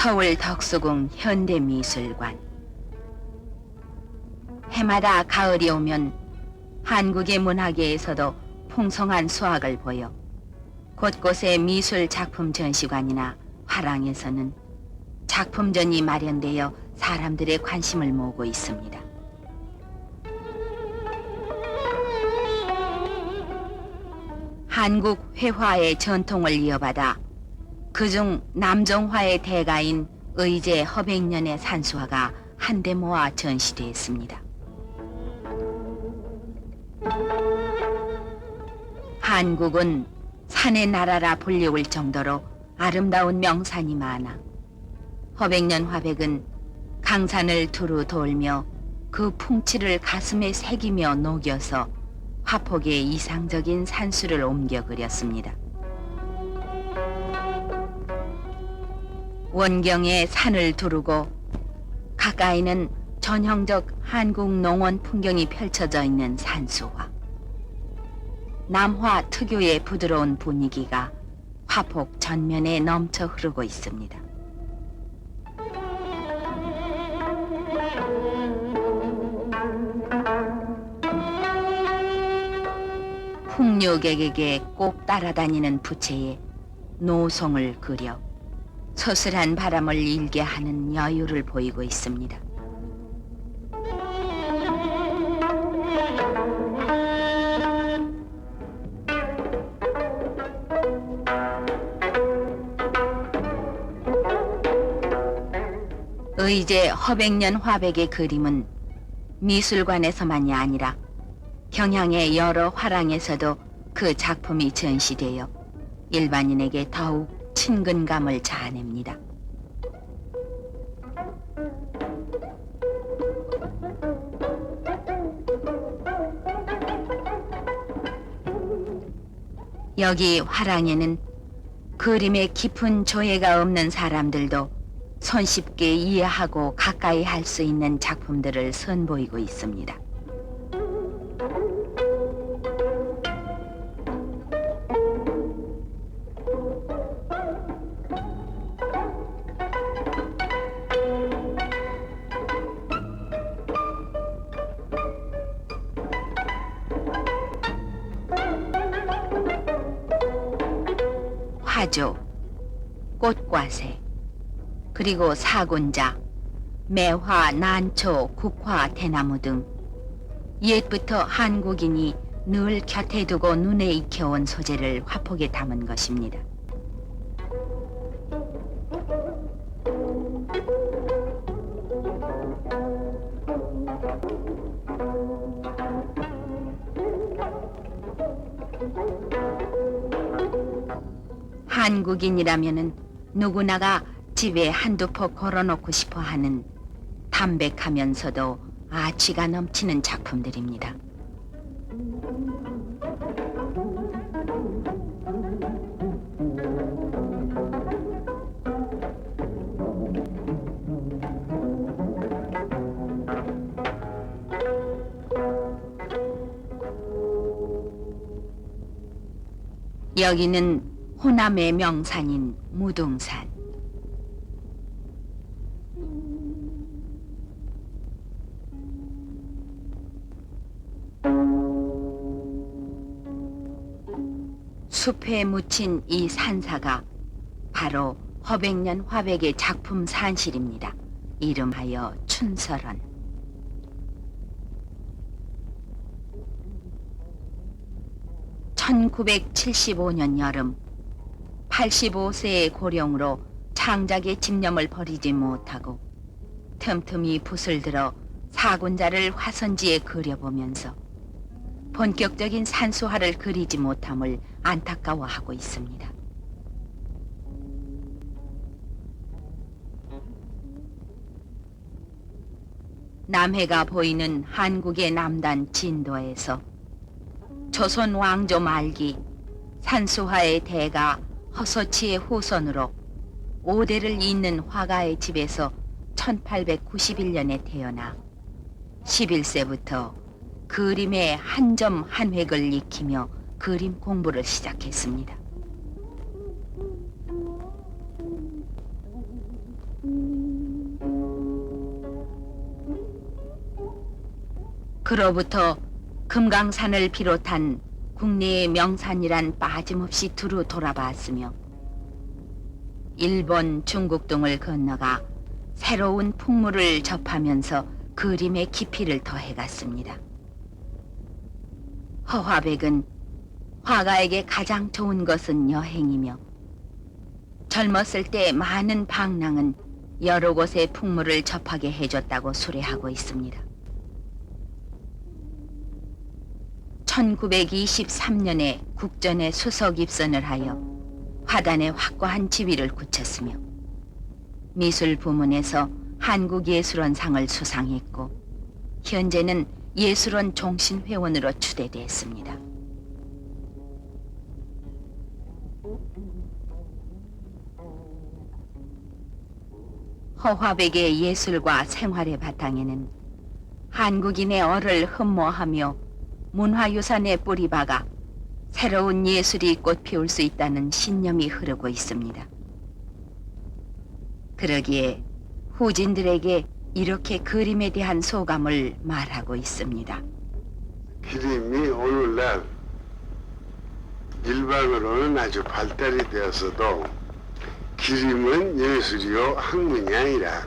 서울 덕수궁 현대미술관 해마다 가을이 오면 한국의 문화계에서도 풍성한 수확을 보여 곳곳의 미술 작품 전시관이나 화랑에서는 작품전이 마련되어 사람들의 관심을 모으고 있습니다. 한국 회화의 전통을 이어받아 그중 남정화의 대가인 의제 허백년의 산수화가 한데 모아 전시되었습니다. 한국은 산의 나라라 불리울 정도로 아름다운 명산이 많아 허백년 화백은 강산을 두루 돌며 그 풍치를 가슴에 새기며 녹여서 화폭의 이상적인 산수를 옮겨 그렸습니다. 원경에 산을 두르고 가까이는 전형적 한국 농원 풍경이 펼쳐져 있는 산수화. 남화 특유의 부드러운 분위기가 화폭 전면에 넘쳐 흐르고 있습니다. 풍류객에게 꼭 따라다니는 부채에 노송을 그려 서슬한 바람을 일게 하는 여유를 보이고 있습니다. 의제 허백년 화백의 그림은 미술관에서만이 아니라 경향의 여러 화랑에서도 그 작품이 전시되어 일반인에게 더욱 친근감을 자아냅니다. 여기 화랑에는 그림에 깊은 조예가 없는 사람들도 손쉽게 이해하고 가까이 할 수 있는 작품들을 선보이고 있습니다. 그리고 사군자, 매화, 난초, 국화, 대나무 등 옛부터 한국인이 늘 곁에 두고 눈에 익혀온 소재를 화폭에 담은 것입니다. 한국인이라면은 누구나가 집에 한두 폭 걸어놓고 싶어 하는 담백하면서도 아치가 넘치는 작품들입니다. 여기는 호남의 명산인 무등산. 숲에 묻힌 이 산사가 바로 허백년 화백의 작품 산실입니다. 이름하여 춘설원. (1975년) 여름 85세의 고령으로 창작의 집념을 버리지 못하고 틈틈이 붓을 들어 사군자를 화선지에 그려보면서 본격적인 산수화를 그리지 못함을 안타까워하고 있습니다. 남해가 보이는 한국의 남단 진도에서 조선 왕조 말기 산수화의 대가 허서치의 후손으로 오대를 잇는 화가의 집에서 1891년에 태어나 11세부터 그림의 한 점 한 획을 익히며 그림 공부를 시작했습니다. 그로부터 금강산을 비롯한 국내의 명산이란 빠짐없이 두루 돌아봤으며 일본, 중국 등을 건너가 새로운 풍물을 접하면서 그림의 깊이를 더해갔습니다. 허화백은 화가에게 가장 좋은 것은 여행이며 젊었을 때 많은 방랑은 여러 곳의 풍물을 접하게 해줬다고 수레하고 있습니다. 1923년에 국전에 수석 입선을 하여 화단에 확고한 지위를 굳혔으며 미술 부문에서 한국예술원상을 수상했고 현재는 예술원 종신회원으로 추대됐습니다. 허화백의 예술과 생활의 바탕에는 한국인의 얼을 흠모하며 문화유산에 뿌리 박아 새로운 예술이 꽃 피울 수 있다는 신념이 흐르고 있습니다. 그러기에 후진들에게 이렇게 그림에 대한 소감을 말하고 있습니다. 그림이 오늘날 일반으로는 아주 발달이 되었어도 그림은 예술이요 학문이 아니라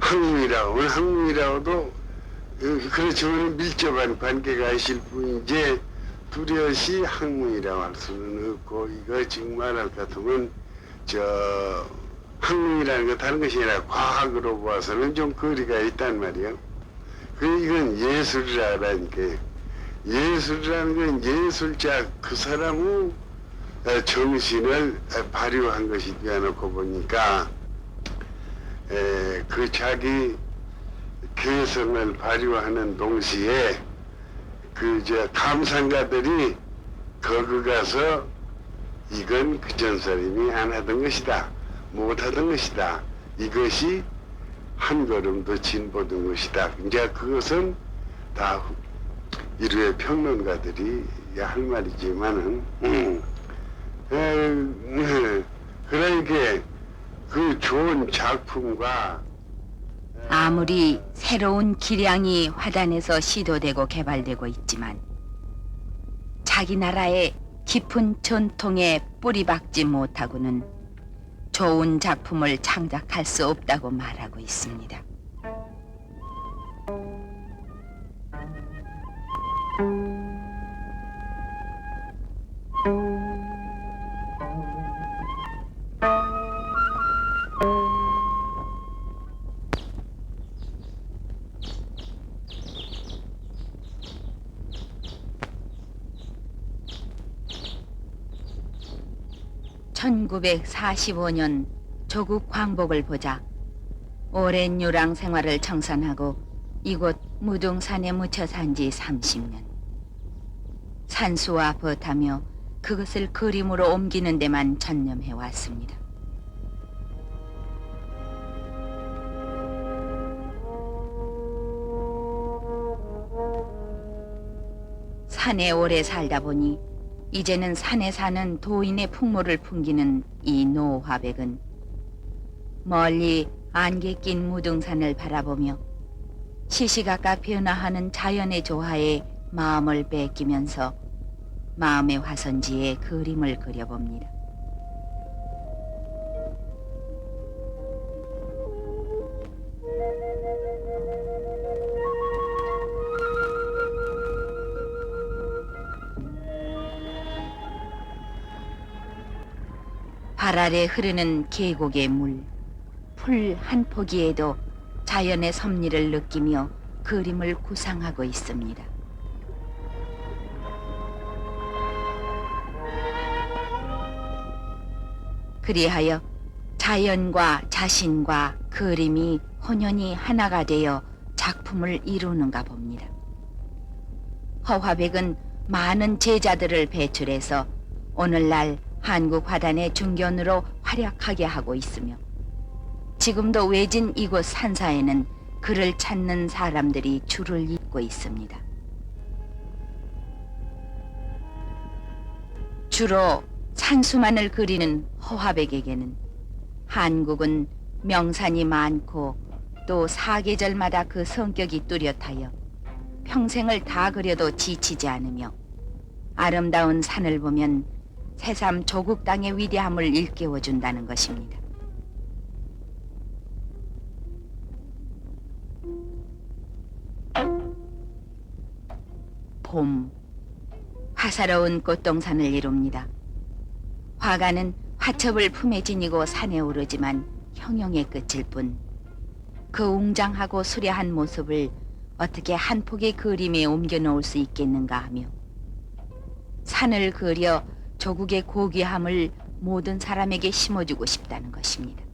학문이라고 는 학문이라고도 어, 그렇지만 밀접한 관계가 있을 뿐이지 뚜렷이 학문이라고 할 수는 없고 이거 정말 할것 같으면 저 학문이라는 거 다른 것이 아니라 과학으로 봐서는 좀 거리가 있단 말이에요. 그 이건 예술이라니까요. 예술이라는 건 예술자 그 사람의 어, 정신을 어, 발휘한 것이 되어놓고 보니까 에, 그 자기 개성을 발휘하는 동시에 그저 감상가들이 거기 가서 이건 그 전 사람이 안 하던 것이다 못 하던 것이다 이것이 한 걸음 더 진보된 것이다. 이제 그것은 다 이루의 평론가들이 할 말이지만은 음, 에, 음, 그러니까 그 좋은 작품과 아무리 새로운 기량이 화단에서 시도되고 개발되고 있지만 자기 나라의 깊은 전통에 뿌리박지 못하고는 좋은 작품을 창작할 수 없다고 말하고 있습니다. (1945년) 조국 광복을 보자 오랜 유랑 생활을 청산하고 이곳 무등산에 묻혀 산 지 30년. 산수와 벗하며 그것을 그림으로 옮기는 데만 전념해 왔습니다. 산에 오래 살다 보니 이제는 산에 사는 도인의 풍모를 풍기는 이 노화백은 멀리 안개 낀 무등산을 바라보며 시시각각 변화하는 자연의 조화에 마음을 뺏기면서 마음의 화선지에 그림을 그려봅니다. 발 아래 흐르는 계곡의 물, 풀 한 포기에도 자연의 섭리를 느끼며 그림을 구상하고 있습니다. 그리하여 자연과 자신과 그림이 혼연히 하나가 되어 작품을 이루는가 봅니다. 허화백은 많은 제자들을 배출해서 오늘날 한국 화단의 중견으로 활약하게 하고 있으며 지금도 외진 이곳 산사에는 그를 찾는 사람들이 줄을 잇고 있습니다. 주로 산수만을 그리는 허화백에게는 한국은 명산이 많고 또 사계절마다 그 성격이 뚜렷하여 평생을 다 그려도 지치지 않으며 아름다운 산을 보면 새삼 조국 땅의 위대함을 일깨워 준다는 것입니다. 봄, 화사로운 꽃동산을 이룹니다. 화가는 화첩을 품에 지니고 산에 오르지만 형용의 끝일 뿐 그 웅장하고 수려한 모습을 어떻게 한 폭의 그림에 옮겨 놓을 수 있겠는가 하며 산을 그려 조국의 고귀함을 모든 사람에게 심어주고 싶다는 것입니다.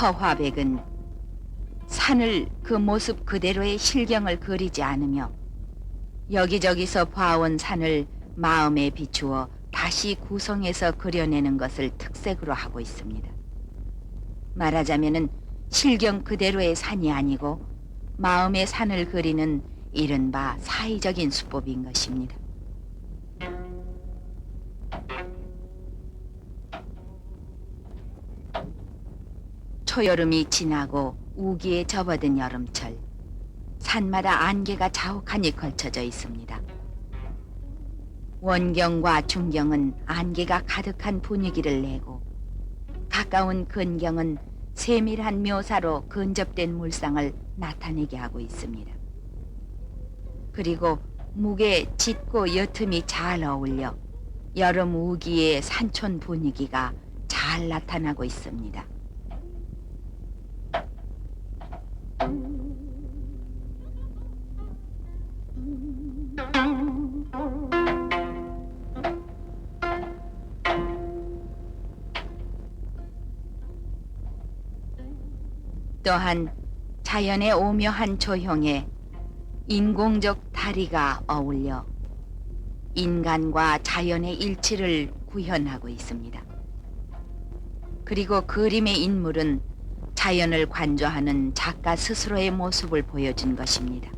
허화백은 산을 그 모습 그대로의 실경을 그리지 않으며 여기저기서 봐온 산을 마음에 비추어 다시 구성해서 그려내는 것을 특색으로 하고 있습니다. 말하자면은 실경 그대로의 산이 아니고 마음의 산을 그리는 이른바 사이적인 수법인 것입니다. 초여름이 지나고 우기에 접어든 여름철 산마다 안개가 자욱하니 걸쳐져 있습니다. 원경과 중경은 안개가 가득한 분위기를 내고 가까운 근경은 세밀한 묘사로 근접된 물상을 나타내게 하고 있습니다. 그리고 묵의 짙고 옅음이 잘 어울려 여름 우기의 산촌 분위기가 잘 나타나고 있습니다. 또한 자연의 오묘한 조형에 인공적 다리가 어울려 인간과 자연의 일치를 구현하고 있습니다. 그리고 그림의 인물은 자연을 관조하는 작가 스스로의 모습을 보여준 것입니다.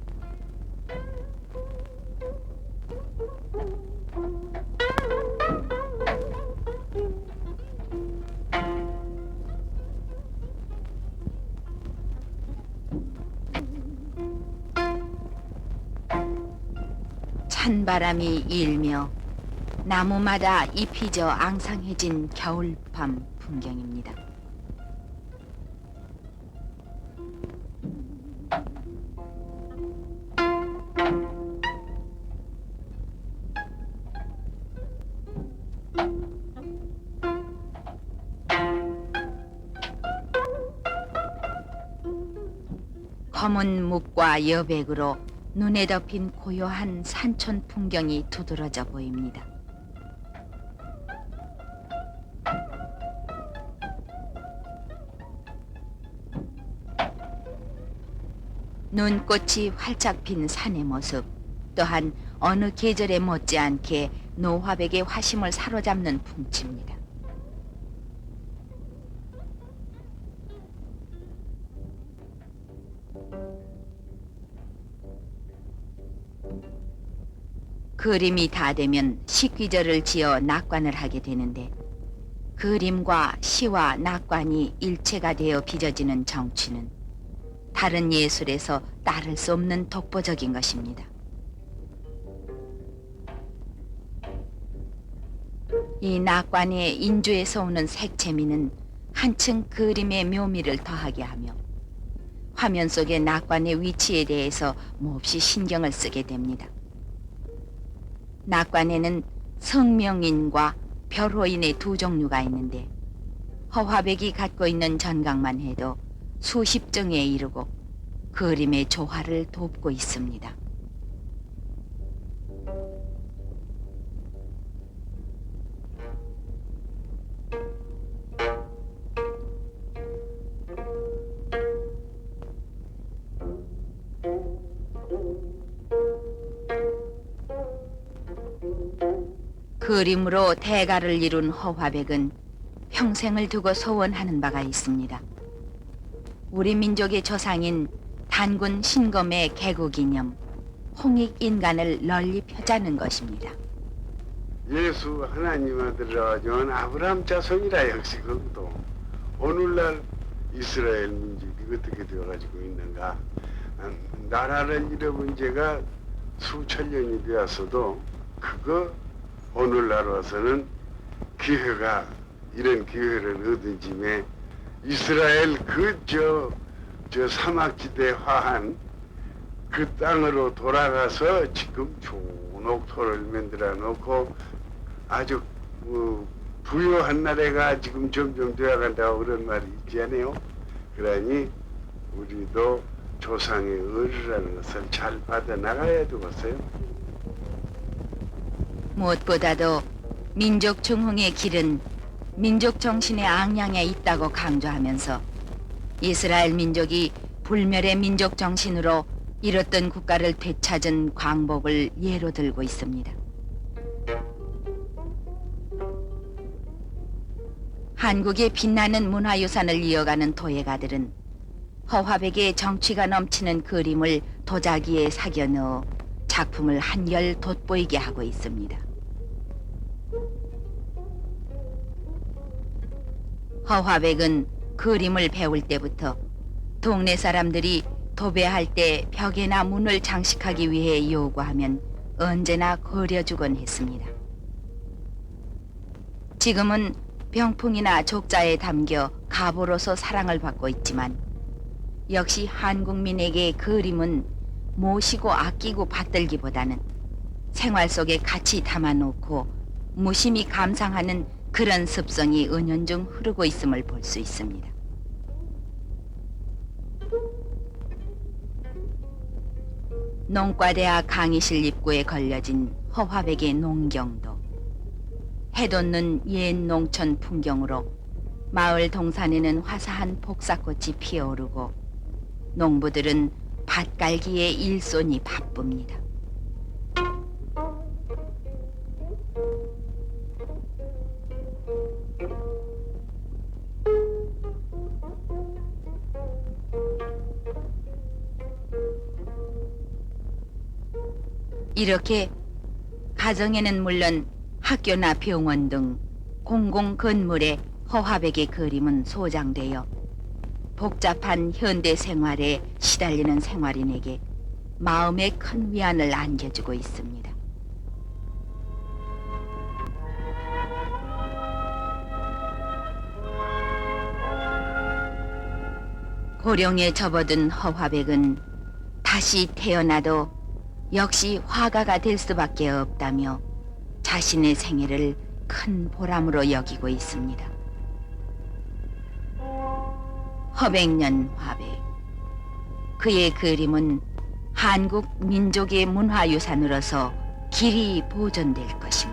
찬바람이 일며 나무마다 잎이 져 앙상해진 겨울밤 풍경입니다. 검은 묵과 여백으로 눈에 덮인 고요한 산촌 풍경이 두드러져 보입니다. 눈꽃이 활짝 핀 산의 모습, 또한 어느 계절에 못지않게 노화백의 화심을 사로잡는 풍치입니다. 그림이 다 되면 식귀절을 지어 낙관을 하게 되는데 그림과 시와 낙관이 일체가 되어 빚어지는 정취는 다른 예술에서 따를 수 없는 독보적인 것입니다. 이 낙관의 인주에서 오는 색재미는 한층 그림의 묘미를 더하게 하며 화면 속의 낙관의 위치에 대해서 몹시 신경을 쓰게 됩니다. 낙관에는 성명인과 별호인의 두 종류가 있는데 허화백이 갖고 있는 전각만 해도 수십 정에 이르고 그림의 조화를 돕고 있습니다. 그림으로 대가를 이룬 허화백은 평생을 두고 소원하는 바가 있습니다. 우리 민족의 조상인 단군 신검의 개국이념 홍익 인간을 널리 펴자는 것입니다. 예수 하나님 아들이라 전 아브라함 자손이라 역시 그것도 오늘날 이스라엘 민족이 어떻게 되어가지고 있는가 음, 나라를 잃어본 지가 수천 년이 되었어도 그거 오늘날 와서는 기회가 이런 기회를 얻은 짐에 이스라엘 그저 저 사막지대 화한 그 땅으로 돌아가서 지금 좋은 옥토를 만들어 놓고 아주 어, 부유한 나라가 지금 점점 되어간다고 그런 말이 있지 않아요? 그러니 우리도 조상의 의리라는 것을 잘 받아 나가야 되겠어요. 무엇보다도 민족 중흥의 길은 민족 정신의 앙양에 있다고 강조하면서 이스라엘 민족이 불멸의 민족 정신으로 잃었던 국가를 되찾은 광복을 예로 들고 있습니다. 한국의 빛나는 문화유산을 이어가는 도예가들은 허화백의 정취가 넘치는 그림을 도자기에 사겨 넣어 작품을 한결 돋보이게 하고 있습니다. 허화백은 그림을 배울 때부터 동네 사람들이 도배할 때 벽에나 문을 장식하기 위해 요구하면 언제나 그려주곤 했습니다. 지금은 병풍이나 족자에 담겨 가보로서 사랑을 받고 있지만 역시 한국민에게 그림은 모시고 아끼고 받들기보다는 생활 속에 같이 담아놓고 무심히 감상하는 그런 습성이 은연중 흐르고 있음을 볼 수 있습니다. 농과대학 강의실 입구에 걸려진 허화백의 농경도 해돋는 옛 농촌 풍경으로 마을 동산에는 화사한 복사꽃이 피어오르고 농부들은 밭갈기에 일손이 바쁩니다. 이렇게 가정에는 물론 학교나 병원 등 공공 건물에 허화백의 그림은 소장되어 복잡한 현대 생활에 시달리는 생활인에게 마음의 큰 위안을 안겨주고 있습니다. 고령에 접어든 허화백은 다시 태어나도 역시 화가가 될 수밖에 없다며 자신의 생애를 큰 보람으로 여기고 있습니다. 허백년 화백. 그의 그림은 한국 민족의 문화유산으로서 길이 보존될 것입니다.